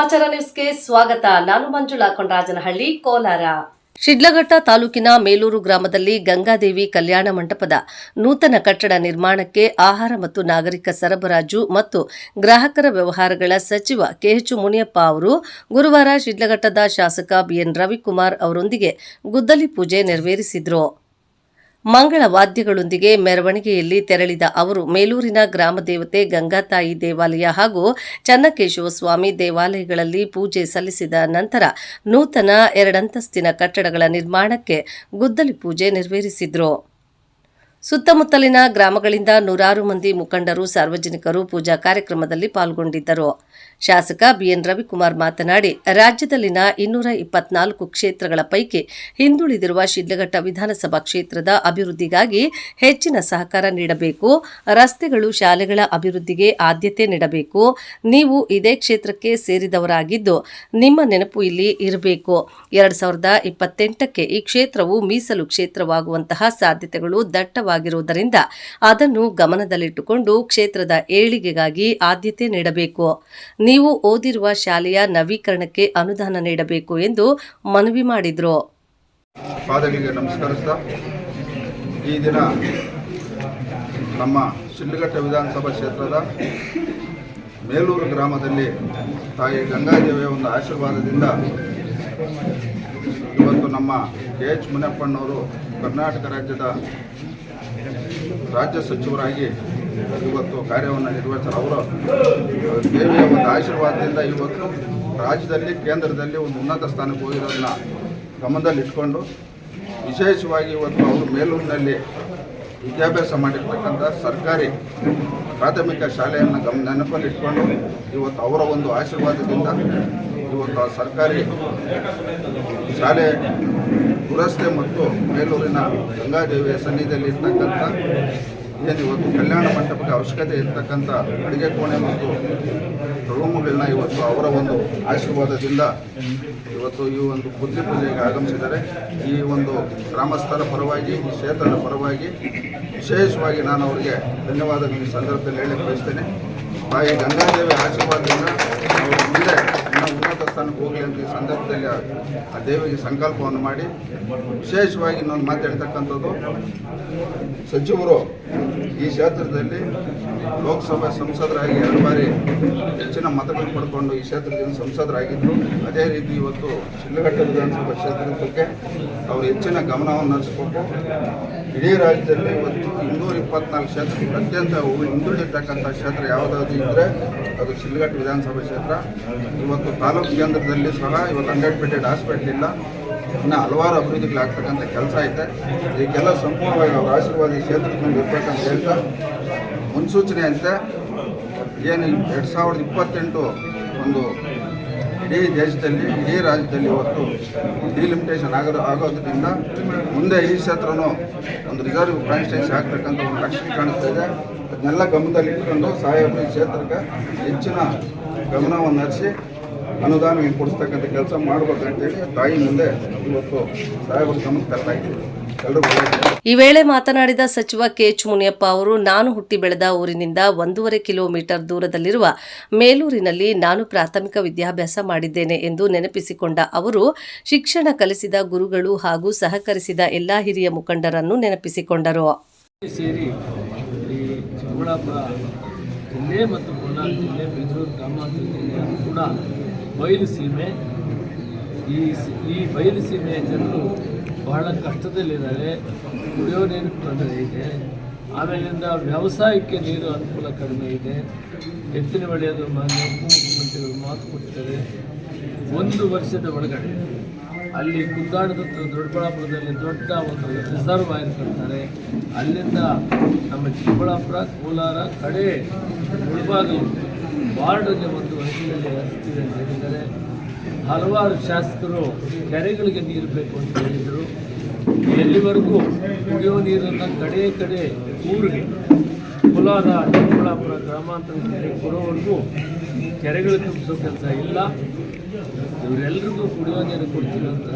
ಸಮಾಚಾರ ನ್ಯೂಸ್ಗೆ ಸ್ವಾಗತ. ನಾನು ಮಂಜುಳಾ ಕೊಂಡರಾಜನಹಳ್ಳಿ ಕೋಲಾರ. ಶಿಡ್ಲಘಟ್ಟ ತಾಲೂಕಿನ ಮೇಲೂರು ಗ್ರಾಮದಲ್ಲಿ ಗಂಗಾದೇವಿ ಕಲ್ಯಾಣ ಮಂಟಪದ ನೂತನ ಕಟ್ಟಡ ನಿರ್ಮಾಣಕ್ಕೆ ಆಹಾರ ಮತ್ತು ನಾಗರಿಕ ಸರಬರಾಜು ಮತ್ತು ಗ್ರಾಹಕರ ವ್ಯವಹಾರಗಳ ಸಚಿವ ಕೆಎಚ್ ಮುನಿಯಪ್ಪ ಅವರು ಗುರುವಾರ ಶಿಡ್ಲಘಟ್ಟದ ಶಾಸಕ ಬಿಎನ್ ರವಿಕುಮಾರ್ ಅವರೊಂದಿಗೆ ಗುದ್ದಲಿ ಪೂಜೆ ನೆರವೇರಿಸಿದರು. ಮಂಗಳ ವಾದ್ಯಗಳೊಂದಿಗೆ ಮೆರವಣಿಗೆಯಲ್ಲಿ ತೆರಳಿದ ಅವರು ಮೇಲೂರಿನ ಗ್ರಾಮ ದೇವತೆ ಗಂಗಾತಾಯಿ ದೇವಾಲಯ ಹಾಗೂ ಚನ್ನಕೇಶವ ಸ್ವಾಮಿ ದೇವಾಲಯಗಳಲ್ಲಿ ಪೂಜೆ ಸಲ್ಲಿಸಿದ ನಂತರ ನೂತನ ಎರಡಂತಸ್ತಿನ ಕಟ್ಟಡಗಳ ನಿರ್ಮಾಣಕ್ಕೆ ಗುದ್ದಲಿ ಪೂಜೆ ನೆರವೇರಿಸಿದರು. ಸುತ್ತಮುತ್ತಲಿನ ಗ್ರಾಮಗಳಿಂದ ನೂರಾರು ಮಂದಿ ಮುಖಂಡರು ಸಾರ್ವಜನಿಕರು ಪೂಜಾ ಕಾರ್ಯಕ್ರಮದಲ್ಲಿ ಪಾಲ್ಗೊಂಡಿದ್ದರು. ಶಾಸಕ ಬಿಎನ್ ರವಿಕುಮಾರ್ ಮಾತನಾಡಿ, ರಾಜ್ಯದಲ್ಲಿನ ಇನ್ನೂರ ಇಪ್ಪತ್ನಾಲ್ಕು ಕ್ಷೇತ್ರಗಳ ಪೈಕಿ ಹಿಂದುಳಿದಿರುವ ಶಿಡ್ಲಘಟ್ಟ ವಿಧಾನಸಭಾ ಕ್ಷೇತ್ರದ ಅಭಿವೃದ್ಧಿಗಾಗಿ ಹೆಚ್ಚಿನ ಸಹಕಾರ ನೀಡಬೇಕು, ರಸ್ತೆಗಳು, ಶಾಲೆಗಳ ಅಭಿವೃದ್ಧಿಗೆ ಆದ್ಯತೆ ನೀಡಬೇಕು, ನೀವು ಇದೇ ಕ್ಷೇತ್ರಕ್ಕೆ ಸೇರಿದವರಾಗಿದ್ದು ನಿಮ್ಮ ನೆನಪು ಇಲ್ಲಿ ಇರಬೇಕು. ಎರಡ್ ಸಾವಿರದ ಇಪ್ಪತ್ತೆಂಟಕ್ಕೆ ಈ ಕ್ಷೇತ್ರವು ಮೀಸಲು ಕ್ಷೇತ್ರವಾಗುವಂತಹ ಸಾಧ್ಯತೆಗಳು ದಟ್ಟವಾಗಿರುವುದರಿಂದ ಅದನ್ನು ಗಮನದಲ್ಲಿಟ್ಟುಕೊಂಡು ಕ್ಷೇತ್ರದ ಏಳಿಗೆಗಾಗಿ ಆದ್ಯತೆ ನೀಡಬೇಕು. ನೀವು ಓದಿರುವ ಶಾಲೆಯ ನವೀಕರಣಕ್ಕೆ ಅನುದಾನ ನೀಡಬೇಕು ಎಂದು ಮನವಿ ಮಾಡಿದರು. ಈ ದಿನ ನಮ್ಮ ಶಿಡ್ಲಘಟ್ಟ ವಿಧಾನಸಭಾ ಕ್ಷೇತ್ರದ ಮೇಲೂರು ಗ್ರಾಮದಲ್ಲಿ ತಾಯಿ ಗಂಗಾದೇವಿಯ ಒಂದು ಆಶೀರ್ವಾದದಿಂದ ಇವತ್ತು ನಮ್ಮ ಕೆ ಎಚ್ ಮುನಿಯಪ್ಪಣ್ಣವರು ಕರ್ನಾಟಕ ರಾಜ್ಯದ ರಾಜ್ಯ ಸಚಿವರಾಗಿ ಇವತ್ತು ಕಾರ್ಯವನ್ನು ನಿರ್ವಹಿಸಲು ಅವರು ದೇವಿಯ ಒಂದು ಆಶೀರ್ವಾದದಿಂದ ಇವತ್ತು ರಾಜ್ಯದಲ್ಲಿ, ಕೇಂದ್ರದಲ್ಲಿ ಒಂದು ಉನ್ನತ ಸ್ಥಾನಕ್ಕೆ ಹೋಗಿರೋದನ್ನ ಗಮನದಲ್ಲಿಟ್ಕೊಂಡು ವಿಶೇಷವಾಗಿ ಇವತ್ತು ಅವರು ಮೇಲೂರಿನಲ್ಲಿ ವಿದ್ಯಾಭ್ಯಾಸ ಮಾಡಿರ್ತಕ್ಕಂಥ ಸರ್ಕಾರಿ ಪ್ರಾಥಮಿಕ ಶಾಲೆಯನ್ನು ಗಮ, ನೆನಪಲ್ಲಿಟ್ಕೊಂಡು ಇವತ್ತು ಅವರ ಒಂದು ಆಶೀರ್ವಾದದಿಂದ ಇವತ್ತು ಆ ಸರ್ಕಾರಿ ಶಾಲೆ ದುರಸ್ತೆ ಮತ್ತು ಮೇಲೂರಿನ ಗಂಗಾದೇವಿಯ ಸನ್ನಿಧಿಯಲ್ಲಿ ಇರ್ತಕ್ಕಂಥ ಏನು ಇವತ್ತು ಕಲ್ಯಾಣ ಮಂಟಪಕ್ಕೆ ಅವಶ್ಯಕತೆ ಇರತಕ್ಕಂಥ ಅಡುಗೆ ಕೋಣೆ ಮತ್ತು ರೂಮುಗಳನ್ನ ಇವತ್ತು ಅವರ ಒಂದು ಆಶೀರ್ವಾದದಿಂದ ಇವತ್ತು ಈ ಒಂದು ಬುದ್ಧಿ ಪೂಜೆಗೆ ಆಗಮಿಸಿದ್ದಾರೆ. ಈ ಒಂದು ಗ್ರಾಮಸ್ಥರ ಪರವಾಗಿ ಕ್ಷೇತ್ರದ ಪರವಾಗಿ ವಿಶೇಷವಾಗಿ ನಾನು ಅವರಿಗೆ ಧನ್ಯವಾದ ಈ ಸಂದರ್ಭದಲ್ಲಿ ಹೇಳಿ ಬಯಸ್ತೇನೆ. ತಾಯಿ ಗಂಗಾದೇವಿ ಆಶೀರ್ವಾದದಿಂದ ಈ ಸಂದರ್ಭದಲ್ಲಿ ಆ- ದೇವಿಗೆ ಸಂಕಲ್ಪವನ್ನು ಮಾಡಿ ವಿಶೇಷವಾಗಿ ಇನ್ನೊಂದು ಮಾತಾಡ್ತಕ್ಕಂಥದ್ದು, ಸಚಿವರು ಈ ಕ್ಷೇತ್ರದಲ್ಲಿ ಲೋಕಸಭಾ ಸಂಸದರಾಗಿ ಎರಡು ಬಾರಿ ಹೆಚ್ಚಿನ ಮತಗಳು ಪಡ್ಕೊಂಡು ಈ ಕ್ಷೇತ್ರದಿಂದ ಸಂಸದರಾಗಿದ್ದರು ಅದೇ ರೀತಿ ಇವತ್ತು ಶಿಲ್ಲಘಟ್ಟ ವಿಧಾನಸಭಾ ಕ್ಷೇತ್ರದ ಬಗ್ಗೆ ಅವರು ಹೆಚ್ಚಿನ ಗಮನವನ್ನು ಹರಿಸ್ಬೇಕು. ಇಡೀ ರಾಜ್ಯದಲ್ಲಿ ಇವತ್ತು ಇನ್ನೂರ ಇಪ್ಪತ್ನಾಲ್ಕು ಕ್ಷೇತ್ರ, ಅತ್ಯಂತ ಹಿಂದುಳಿದಿರ್ತಕ್ಕಂಥ ಕ್ಷೇತ್ರ ಯಾವುದಾದ್ರು ಇದ್ದರೆ ಅದು ಸಿಲ್ಗಟ್ ವಿಧಾನಸಭಾ ಕ್ಷೇತ್ರ. ಇವತ್ತು ತಾಲೂಕು ಕೇಂದ್ರದಲ್ಲಿ ಸಹ ಇವತ್ತು ಹಂಡ್ರೆಡ್ ಬೆಡೆಡ್ ಹಾಸ್ಪಿಟ್ಲ್ ಇಲ್ಲ. ಇನ್ನು ಹಲವಾರು ಅಭಿವೃದ್ಧಿಗಳಾಗ್ತಕ್ಕಂಥ ಕೆಲಸ ಐತೆ. ಇದಕ್ಕೆಲ್ಲ ಸಂಪೂರ್ಣವಾಗಿ ಅವರ ಆಶೀರ್ವಾದ ಈ ನಮ್ಗೆ ಇರ್ಬೇಕಂತ ಹೇಳ್ತಾ ಮುನ್ಸೂಚನೆಯಂತೆ ಏನು ಎರಡು ಸಾವಿರದ ಇಪ್ಪತ್ತೆಂಟು ಒಂದು ಇಡೀ ದೇಶದಲ್ಲಿ, ಇಡೀ ರಾಜ್ಯದಲ್ಲಿ ಇವತ್ತು ಡಿಲಿಮಿಟೇಷನ್ ಆಗೋದು ಆಗೋದ್ರಿಂದ ಮುಂದೆ ಈ ಕ್ಷೇತ್ರನೂ ಒಂದು ರಿಸರ್ವ್ ಕಾನ್ಸ್ಟಿಟ್ಯೂನ್ಸಿ ಆಗ್ತಕ್ಕಂಥ ಒಂದು ಲಕ್ಷಣ ಕಾಣಿಸ್ತಾ ಇದೆ. ಅದನ್ನೆಲ್ಲ ಗಮನದಲ್ಲಿ ಇಟ್ಕೊಂಡು ಈ ಕ್ಷೇತ್ರಕ್ಕೆ ಹೆಚ್ಚಿನ ಗಮನವನ್ನು ಹರಿಸಿ ಅನುದಾನ ಕೊಡಿಸ್ತಕ್ಕಂಥ ಕೆಲಸ ಮಾಡ್ಬೇಕಂತೇಳಿ ತಾಯಿ ಮುಂದೆ ಇವತ್ತು ಸಾಹೇಬರ ಗಮನ ಒಳ್ಳೆಯದು ಈ ವೇಳೆ ಮಾತನಾಡಿದ ಸಚಿವ ಕೆಎಚ್ ಮುನಿಯಪ್ಪ ಅವರು, ನಾನು ಹುಟ್ಟಿ ಬೆಳೆದ ಊರಿನಿಂದ ಒಂದೂವರೆ ಕಿಲೋಮೀಟರ್ ದೂರದಲ್ಲಿರುವ ಮೇಲೂರಿನಲ್ಲಿ ನಾನು ಪ್ರಾಥಮಿಕ ವಿದ್ಯಾಭ್ಯಾಸ ಮಾಡಿದ್ದೇನೆ ಎಂದು ನೆನಪಿಸಿಕೊಂಡ ಅವರು, ಶಿಕ್ಷಣ ಕಲಿಸಿದ ಗುರುಗಳು ಹಾಗೂ ಸಹಕರಿಸಿದ ಎಲ್ಲಾ ಹಿರಿಯ ಮುಖಂಡರನ್ನು ನೆನಪಿಸಿಕೊಂಡರು. ಜಿಲ್ಲೆ ಮತ್ತು ಕೋಲಾರ ಜಿಲ್ಲೆ, ಬೆಂಗಳೂರು ಗ್ರಾಮಾಂತರ ಕೂಡ ಬಯಲು ಸೀಮೆ, ಈ ಈ ಬಯಲು ಸೀಮೆಯ ಜನರು ಬಹಳ ಕಷ್ಟದಲ್ಲಿದ್ದಾರೆ. ಕುಡಿಯೋ ನೀರು ತೊಂದರೆ ಇದೆ. ಆಮೇಲಿಂದ ವ್ಯವಸಾಯಕ್ಕೆ ನೀರು ಅನುಕೂಲ ಕಡಿಮೆ ಇದೆ. ಎತ್ತಿನ ಬೆಳೆಯೋದು ಮಾನ್ಯ ಉಪಮುಖ್ಯಮಂತ್ರಿಗಳು ಮಾತು ಕೊಟ್ಟಿದ್ದಾರೆ. ಒಂದು ವರ್ಷದ ಒಳಗಡೆ ಅಲ್ಲಿ ಕುದ್ದಾಡದ ದೊಡ್ಡಬಳ್ಳಾಪುರದಲ್ಲಿ ದೊಡ್ಡ ಒಂದು ರಿಸರ್ವ್ ಆಯಿಲ್ ಅಲ್ಲಿಂದ ನಮ್ಮ ಚಿಕ್ಕಬಳ್ಳಾಪುರ, ಕೋಲಾರ ಕಡೆ ಮುಳಬಾಗಿಲು ಬಾರ್ಡರ್ಗೆ ಒಂದು ವರ್ಷದಲ್ಲಿ ಹರಿಸ್ತೀವಿ ಅಂತ ಹೇಳಿದ್ದಾರೆ ಹಲವಾರು ಶಾಸಕರು ಕೆರೆಗಳಿಗೆ ನೀರು ಬೇಕು ಅಂತ ಹೇಳಿದರು. ಎಲ್ಲಿವರೆಗೂ ಕುಡಿಯೋ ನೀರನ್ನು ಕಡೆ ಕಡೆ ಊರಿಗೆ, ಕೋಲಾರ, ಚಿಕ್ಕಬಳ್ಳಾಪುರ ಗ್ರಾಮಾಂತರ ಕೆರೆ ಕೊಡೋವರೆಗೂ ಕೆರೆಗಳು ತುಂಬಿಸೋ ಕೆಲಸ ಇಲ್ಲ. ಇವರೆಲ್ಲರಿಗೂ ಕುಡಿಯೋ ನೀರು ಕೊಡ್ತೀವಿ ಅಂತ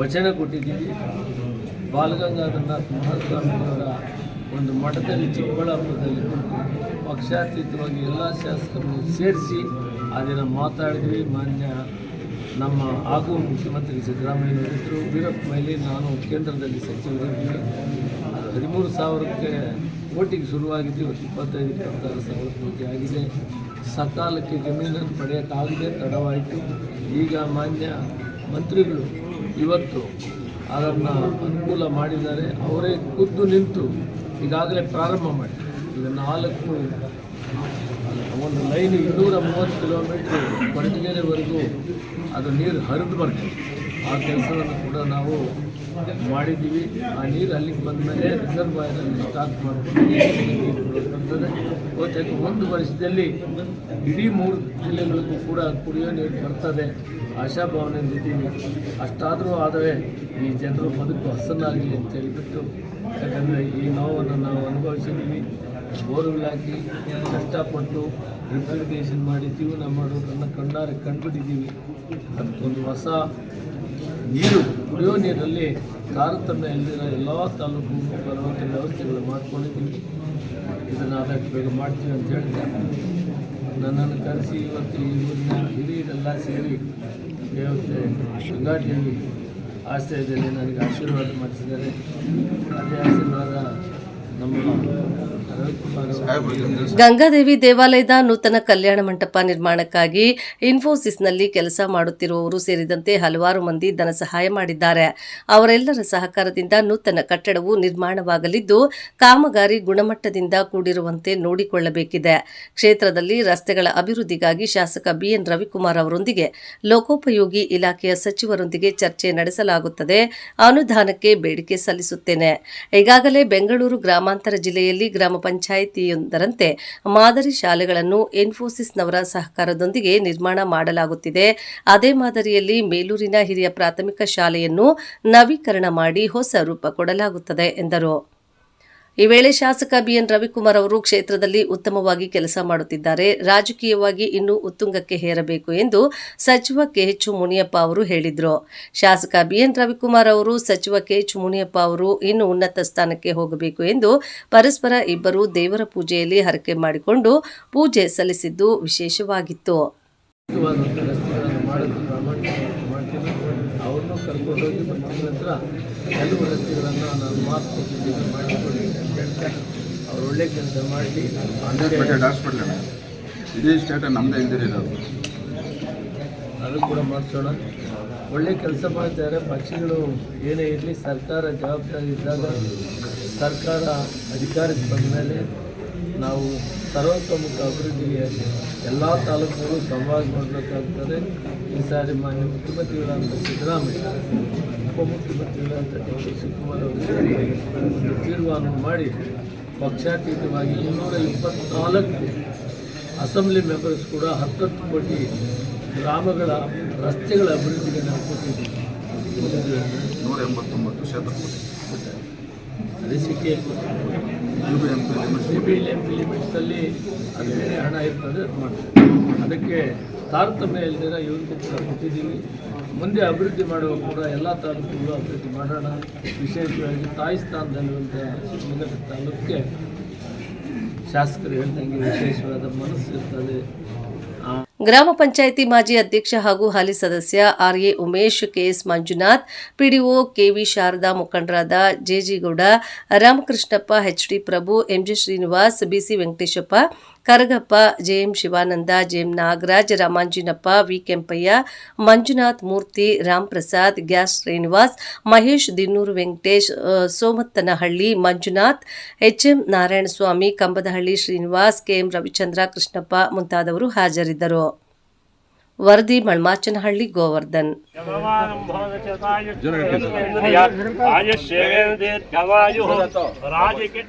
ವಚನ ಕೊಟ್ಟಿದ್ದೀವಿ. ಬಾಲಗಂಗಾಧರನಾಥ್ ಮಹಾಸ್ವಾಮಿಯವರ ಒಂದು ಮಠದಲ್ಲಿ ಚಿಕ್ಕಬಳ್ಳಾಪುರದಲ್ಲಿ ಪಕ್ಷಾತೀತವಾಗಿ ಎಲ್ಲ ಶಾಸಕರನ್ನು ಸೇರಿಸಿ ಅದನ್ನು ದಿನ ಮಾತಾಡಿದ್ವಿ. ಮಾನ್ಯ ನಮ್ಮ ಆಗುವ ಮುಖ್ಯಮಂತ್ರಿ ಸಿದ್ದರಾಮಯ್ಯನವರಿದ್ದರು ವೀರಪ್ಪ ಮೈಲಿ ನಾನು ಕೇಂದ್ರದಲ್ಲಿ ಸಚಿವರಿದ್ದೆ ಹದಿಮೂರು ಸಾವಿರಕ್ಕೆ ಓಟಿಗೆ ಶುರುವಾಗಿದ್ದು ಇವತ್ತು ಇಪ್ಪತ್ತೈದು ಇಪ್ಪತ್ತಾರು ಸಾವಿರ ಕೋಟಿ ಆಗಿದೆ. ಸಕಾಲಕ್ಕೆ ಜಮೀನನ್ನು ಪಡೆಯೋಕ್ಕಾಗದೆ ತಡವಾಯಿತು. ಈಗ ಮಾನ್ಯ ಮಂತ್ರಿಗಳು ಇವತ್ತು ಅದನ್ನು ಅನುಕೂಲ ಮಾಡಿದ್ದಾರೆ. ಅವರೇ ಖುದ್ದು ನಿಂತು ಈಗಾಗಲೇ ಪ್ರಾರಂಭ ಮಾಡಿ ಈಗ ನಾಲ್ಕು ಒಂದು ಲೈನ್ ಇನ್ನೂರ ಮೂವತ್ತು ಕಿಲೋಮೀಟ್ರ್ ಕೊರಟಗೆರೆವರೆಗೂ ಅದು ನೀರು ಹರಿದು ಬರ್ತದೆ. ಆ ಕೆಲಸವನ್ನು ಕೂಡ ನಾವು ಮಾಡಿದ್ದೀವಿ. ಆ ನೀರು ಅಲ್ಲಿಗೆ ಬಂದ ಮೇಲೆ ರಿಸರ್ವಾಯರಲ್ಲಿ ಸ್ಟಾಕ್ ಮಾಡಿಕೊಂಡು ಒಂದು ವರ್ಷದಲ್ಲಿ ಇಡೀ ಮೂರು ಜಿಲ್ಲೆಗಳಿಗೂ ಕೂಡ ಕುಡಿಯೋ ನೀರು ಬರ್ತದೆ. ಆಶಾಭಾವನೆಯಿಂದ ಇದ್ದೀವಿ ಅಷ್ಟಾದರೂ ಆದರೆ ಈ ಜನರು ಬದುಕು ಹಸನಾಗಲಿ ಅಂತ ಹೇಳಿಬಿಟ್ಟು, ಯಾಕಂದರೆ ಈ ನೋವನ್ನು ನಾವು ಅನುಭವಿಸಿದ್ದೀವಿ. ಬೋರ್ವೆಲ್ ಹಾಕಿ ಕಷ್ಟಪಟ್ಟು ರಿಪ್ರಿಗೇಷನ್ ಮಾಡಿ ಜೀವನ ಮಾಡೋದನ್ನು ಕಣ್ಣಾರೆ ಕಂಡುಬಿಟ್ಟಿದ್ದೀವಿ. ಅದಕ್ಕೊಂದು ಹೊಸ ನೀರು, ಕುಡಿಯೋ ನೀರಲ್ಲಿ ತಾರತಮ್ಯ ಇಲ್ಲದಿರೋ ಎಲ್ಲ ತಾಲೂಕು ಬರುವಂಥ ವ್ಯವಸ್ಥೆಗಳು ಮಾಡ್ಕೊಂಡಿದ್ದೀವಿ. ಇದನ್ನು ಆದಷ್ಟು ಬೇಗ ಮಾಡ್ತೀವಿ ಅಂತ ಹೇಳಿದೆ ನನ್ನನ್ನು ಕರೆಸಿ ಇವತ್ತು ಈ ಊರಿನ ಹಿರಿಯರೆಲ್ಲ ಸೇರಿ ದೇವತೆ ಗಂಗಾದೇವಿ ಆಶ್ರಯದಲ್ಲಿ ನನಗೆ ಆಶೀರ್ವಾದ ಮಾಡಿಸಿದ್ದಾರೆ. ಅದೇ ಆಶೀರ್ವಾದ ನಮ್ಮ ಗಂಗಾದೇವಿ ದೇವಾಲಯದ ನೂತನ ಕಲ್ಯಾಣ ಮಂಟಪ ನಿರ್ಮಾಣಕ್ಕಾಗಿ ಇನ್ಫೋಸಿಸ್ನಲ್ಲಿ ಕೆಲಸ ಮಾಡುತ್ತಿರುವವರು ಸೇರಿದಂತೆ ಹಲವಾರು ಮಂದಿ ಧನ ಸಹಾಯ ಮಾಡಿದ್ದಾರೆ. ಅವರೆಲ್ಲರ ಸಹಕಾರದಿಂದ ನೂತನ ಕಟ್ಟಡವು ನಿರ್ಮಾಣವಾಗಲಿದ್ದು, ಕಾಮಗಾರಿ ಗುಣಮಟ್ಟದಿಂದ ಕೂಡಿರುವಂತೆ ನೋಡಿಕೊಳ್ಳಬೇಕಿದೆ. ಕ್ಷೇತ್ರದಲ್ಲಿ ರಸ್ತೆಗಳ ಅಭಿವೃದ್ಧಿಗಾಗಿ ಶಾಸಕ ಬಿಎನ್ ರವಿಕುಮಾರ್ ಅವರೊಂದಿಗೆ ಲೋಕೋಪಯೋಗಿ ಇಲಾಖೆಯ ಸಚಿವರೊಂದಿಗೆ ಚರ್ಚೆ ನಡೆಸಲಾಗುತ್ತದೆ. ಅನುದಾನಕ್ಕೆ ಬೇಡಿಕೆ ಸಲ್ಲಿಸುತ್ತೇನೆ. ಈಗಾಗಲೇ ಬೆಂಗಳೂರು ಗ್ರಾಮಾಂತರ ಜಿಲ್ಲೆಯಲ್ಲಿ ಗ್ರಾಮ ಪಂಚಾಯಿತಿಯೊಂದರಂತೆ ಮಾದರಿ ಶಾಲೆಗಳನ್ನು ಇನ್ಫೋಸಿಸ್ನವರ ಸಹಕಾರದೊಂದಿಗೆ ನಿರ್ಮಾಣ ಮಾಡಲಾಗುತ್ತಿದೆ. ಅದೇ ಮಾದರಿಯಲ್ಲಿ ಮೇಲೂರಿನ ಹಿರಿಯ ಪ್ರಾಥಮಿಕ ಶಾಲೆಯನ್ನು ನವೀಕರಣ ಮಾಡಿ ಹೊಸ ರೂಪ ಕೊಡಲಾಗುತ್ತದೆ ಎಂದರು. ಈ ವೇಳೆ ಶಾಸಕ ಬಿಎನ್ ರವಿಕುಮಾರ್ ಅವರು ಕ್ಷೇತ್ರದಲ್ಲಿ ಉತ್ತಮವಾಗಿ ಕೆಲಸ ಮಾಡುತ್ತಿದ್ದಾರೆ. ರಾಜಕೀಯವಾಗಿ ಇನ್ನೂ ಉತ್ತುಂಗಕ್ಕೆ ಹೇರಬೇಕು ಎಂದು ಸಚಿವ ಕೆಎಚ್ ಮುನಿಯಪ್ಪ ಅವರು ಹೇಳಿದರು. ಶಾಸಕ ಬಿಎನ್ ರವಿಕುಮಾರ್ ಅವರು ಸಚಿವ ಕೆಎಚ್ ಮುನಿಯಪ್ಪ ಅವರು ಇನ್ನು ಉನ್ನತ ಸ್ಥಾನಕ್ಕೆ ಹೋಗಬೇಕು ಎಂದು ಪರಸ್ಪರ ಇಬ್ಬರು ದೇವರ ಪೂಜೆಯಲ್ಲಿ ಹರಕೆ ಮಾಡಿಕೊಂಡು ಪೂಜೆ ಸಲ್ಲಿಸಿದ್ದು ವಿಶೇಷವಾಗಿತ್ತು. ಕೆಲವು ರಸ್ತೆಗಳನ್ನು ನಾನು ಮಾತು ಮಾಡಿಕೊಡಿ ಅವ್ರು ಒಳ್ಳೆ ಕೆಲಸ ಮಾಡಿ ಅಂಬೇಡ್ಕರ್ ಹಾಸ್ಪಿಟ್ಲ್ ಇದೇ ಸ್ಟೇಟ್ ನಮ್ಮದೇ ಇಲ್ದಿರೋದು ಅದು ಕೂಡ ಮಾಡಿಸೋಣ. ಒಳ್ಳೆ ಕೆಲಸ ಮಾಡ್ತಾರೆ ಪಕ್ಷಿಗಳು ಏನೇ ಇರಲಿ ಸರ್ಕಾರ ಜವಾಬ್ದಾರಿ ಇದ್ದಾಗ ಸರ್ಕಾರ ಅಧಿಕಾರಕ್ಕೆ ಬಂದ ಮೇಲೆ ನಾವು ಸರ್ವತೋಮುಖ ಅಭಿವೃದ್ಧಿಗೆ ಎಲ್ಲ ತಾಲೂಕುಗಳು ಸಂವಾದ ಮಾಡಬೇಕಾಗ್ತದೆ. ಈ ಸಾರಿ ಮಾನ್ಯ ಮುಖ್ಯಮಂತ್ರಿಗಳಾದ ಸಿದ್ದರಾಮಯ್ಯ. ಉಪಮುಖ್ಯಮಂತ್ರಿಗಳಾದಂಥ ಡಿ ಕೆ ಶಿವಕುಮಾರ್ ಅವರು ಸೇರಿ ತೀರ್ಮಾನ ಮಾಡಿ ಪಕ್ಷಾತೀತವಾಗಿ ಇನ್ನೂರ ಇಪ್ಪತ್ನಾಲ್ಕು ಅಸೆಂಬ್ಲಿ ಮೆಂಬರ್ಸ್ ಕೂಡ ಹತ್ತತ್ತು ಕೋಟಿ ಗ್ರಾಮಗಳ ರಸ್ತೆಗಳ ಅಭಿವೃದ್ಧಿಗೆ ನಾವು ಕೊಟ್ಟಿದ್ದೀವಿ ನೂರ ಎಂಬತ್ತೊಂಬತ್ತು ಶತಕೋಟಿ ಎಂ ಪಿ ಲಿಮಿಟ್ಸಲ್ಲಿ ಅದು ಬೇರೆ ಹಣ ಇರ್ತದೆ ಅದು ಮಾಡ್ತೀವಿ. ಅದಕ್ಕೆ ತಾರತಮ್ಯ ಇಲ್ದಿರ ಇವ್ರಿಗೂ ಕೂಡ ಕೊಟ್ಟಿದ್ದೀವಿ. ಮುಂದೆ ಅಭಿವೃದ್ಧಿ ಮಾಡುವ ಕೂಡ ಎಲ್ಲ ತಾಲೂಕುಗಳು ಅಭಿವೃದ್ಧಿ ಮಾಡೋಣ. ವಿಶೇಷವಾಗಿ ತಾಯಿ ಸ್ಥಾನದಲ್ಲಿರುವಂಥ ತಾಲೂಕಿಗೆ ಶಾಸಕರು ಹೇಳ್ದಂಗೆ ವಿಶೇಷವಾದ ಮನಸ್ಸು ಇರ್ತದೆ. ಗ್ರಾಮ ಪಂಚಾಯಿತಿ ಮಾಜಿ ಅಧ್ಯಕ್ಷ ಹಾಗೂ ಹಾಲಿ ಸದಸ್ಯ R A Umesh, KS Manjunath, PDO KV Sharada ಮುಖಂಡರಾದ JG Gowda Ramakrishnappa HD Prabhu MG Srinivas BC Venkateshappa Karagappa, JM Shivananda, JM Nagaraj, Ramanjinappa, V Kempaiah, Manjunath Murthy, Ram Prasad, gas Srinivas, Mahesh Dinnur Venkatesh Somattanahalli, Manjunath, HM Narayanaswamy, Kambadahalli Srinivas, KM Ravichandra, Krishnappa ಮುಂತಾದವರು ಹಾಜರಿದ್ದರು. ವರದಿ ಮಳ್ಮಾಚನಹಳ್ಳಿ ಗೋವರ್ಧನ್.